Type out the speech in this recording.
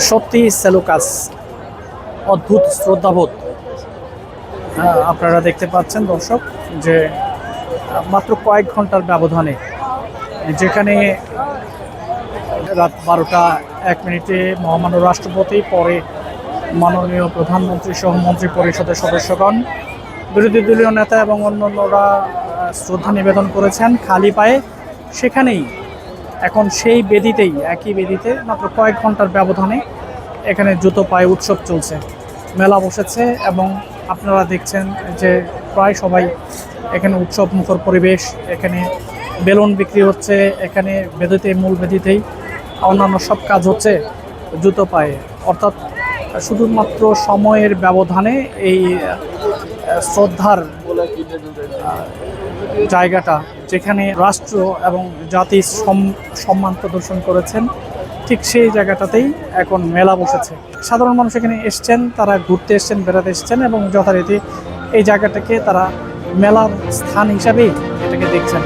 সত্যি সেলুকাস অদ্ভুত শ্রদ্ধাবোধ। আহ, আপনারা দেখতে পাচ্ছেন দর্শক যে মাত্র কয়েক ঘণ্টার ব্যবধানে যেখানে রাত বারোটা এক মিনিটে মহামান্য রাষ্ট্রপতি পরে মাননীয় প্রধানমন্ত্রী সহ মন্ত্রী পরিষদের সদস্যগণ বিরোধী দলীয় নেতা এবং অন্যান্যরা শ্রদ্ধা নিবেদন করেছেন খালি পায়ে। সেখানেই এখন সেই বেদিতেই, একই বেদিতে মাত্র কয়েক ঘণ্টার ব্যবধানে এখানে জুতো পায়ে উৎসব চলছে। মেলা বসেছে এবং আপনারা দেখছেন যে প্রায় সবাই এখানে উৎসব মুখর পরিবেশ, এখানে বেলুন বিক্রি হচ্ছে, এখানে বেদিতে, মূল বেদিতেই অন্যান্য সব কাজ হচ্ছে জুতো পায়ে। অর্থাৎ শুধুমাত্র সময়ের ব্যবধানে এই শ্রদ্ধার জায়গাটা যেখানে রাষ্ট্র এবং জাতি সম- সম্মান প্রদর্শন করেছেন, ঠিক সেই জায়গাটাতেই এখন মেলা বসেছে। সাধারণ মানুষ এখানে এসছেন, তারা ঘুরতে এসছেন, বেড়াতে এসছেন এবং যথারীতি এই জায়গাটাকে তারা মেলার স্থান হিসাবেই এটাকে দেখছেন।